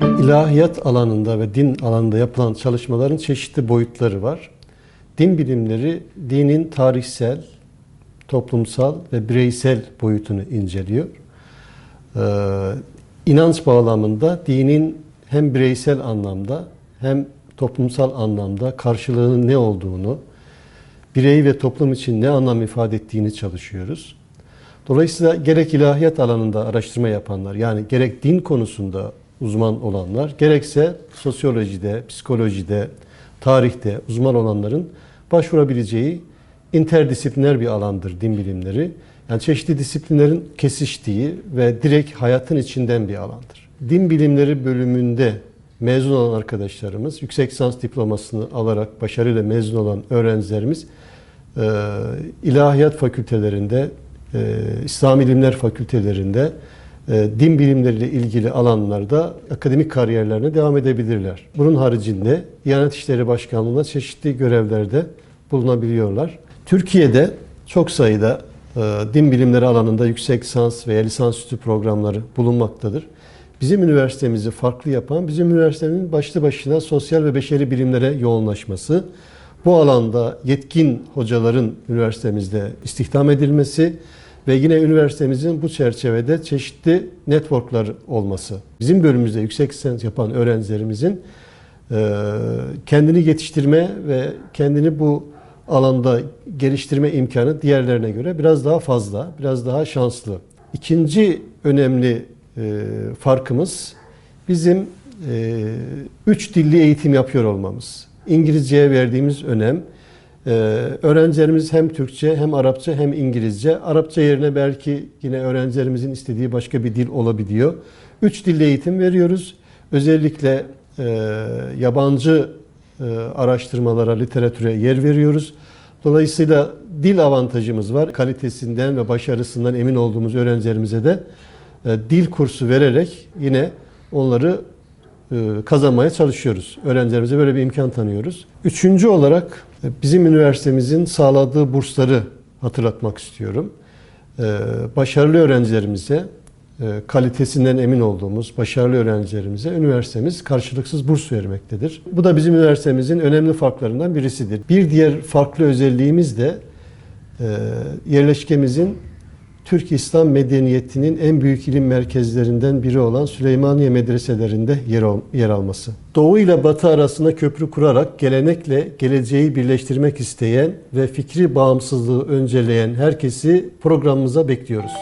İlahiyat alanında ve din alanında yapılan çalışmaların çeşitli boyutları var. Din bilimleri dinin tarihsel, toplumsal ve bireysel boyutunu inceliyor. Ee, inanç bağlamında dinin hem bireysel anlamda hem toplumsal anlamda karşılığının ne olduğunu, birey ve toplum için ne anlam ifade ettiğini çalışıyoruz. Dolayısıyla gerek ilahiyat alanında araştırma yapanlar, yani gerek din konusunda uzman olanlar, gerekse sosyolojide, psikolojide, tarihte uzman olanların başvurabileceği interdisipliner bir alandır din bilimleri. Yani çeşitli disiplinlerin kesiştiği ve direkt hayatın içinden bir alandır. Din bilimleri bölümünde mezun olan arkadaşlarımız, yüksek lisans diplomasını alarak başarıyla mezun olan öğrencilerimiz e, ilahiyat fakültelerinde, e, İslam ilimler fakültelerinde, din bilimleriyle ilgili alanlarda akademik kariyerlerine devam edebilirler. Bunun haricinde Diyanet İşleri Başkanlığı'nda çeşitli görevlerde bulunabiliyorlar. Türkiye'de çok sayıda e, din bilimleri alanında yüksek lisans veya lisansüstü programları bulunmaktadır. Bizim üniversitemizi farklı yapan, bizim üniversitenin başlı başına sosyal ve beşeri bilimlere yoğunlaşması, bu alanda yetkin hocaların üniversitemizde istihdam edilmesi ve yine üniversitemizin bu çerçevede çeşitli networklar olması. Bizim bölümümüzde yüksek lisans yapan öğrencilerimizin e, kendini yetiştirme ve kendini bu alanda geliştirme imkanı diğerlerine göre biraz daha fazla, biraz daha şanslı. İkinci önemli e, farkımız bizim e, üç dilli eğitim yapıyor olmamız. İngilizceye verdiğimiz önem, ee, öğrencilerimiz hem Türkçe hem Arapça hem İngilizce. Arapça yerine belki yine öğrencilerimizin istediği başka bir dil olabiliyor. Üç dilde eğitim veriyoruz. Özellikle e, yabancı e, araştırmalara, literatüre yer veriyoruz. Dolayısıyla dil avantajımız var. Kalitesinden ve başarısından emin olduğumuz öğrencilerimize de e, dil kursu vererek yine onları kazanmaya çalışıyoruz. Öğrencilerimize böyle bir imkan tanıyoruz. Üçüncü olarak e, bizim üniversitemizin sağladığı bursları hatırlatmak istiyorum. E, başarılı öğrencilerimize, kalitesinden emin olduğumuz başarılı öğrencilerimize üniversitemiz karşılıksız burs vermektedir. Bu da bizim üniversitemizin önemli farklarından birisidir. Bir diğer farklı özelliğimiz de yerleşkemizin Türk İslam medeniyetinin en büyük ilim merkezlerinden biri olan Süleymaniye medreselerinde yer, yer alması. Doğu ile Batı arasında köprü kurarak gelenekle geleceği birleştirmek isteyen ve fikri bağımsızlığı önceleyen herkesi programımıza bekliyoruz.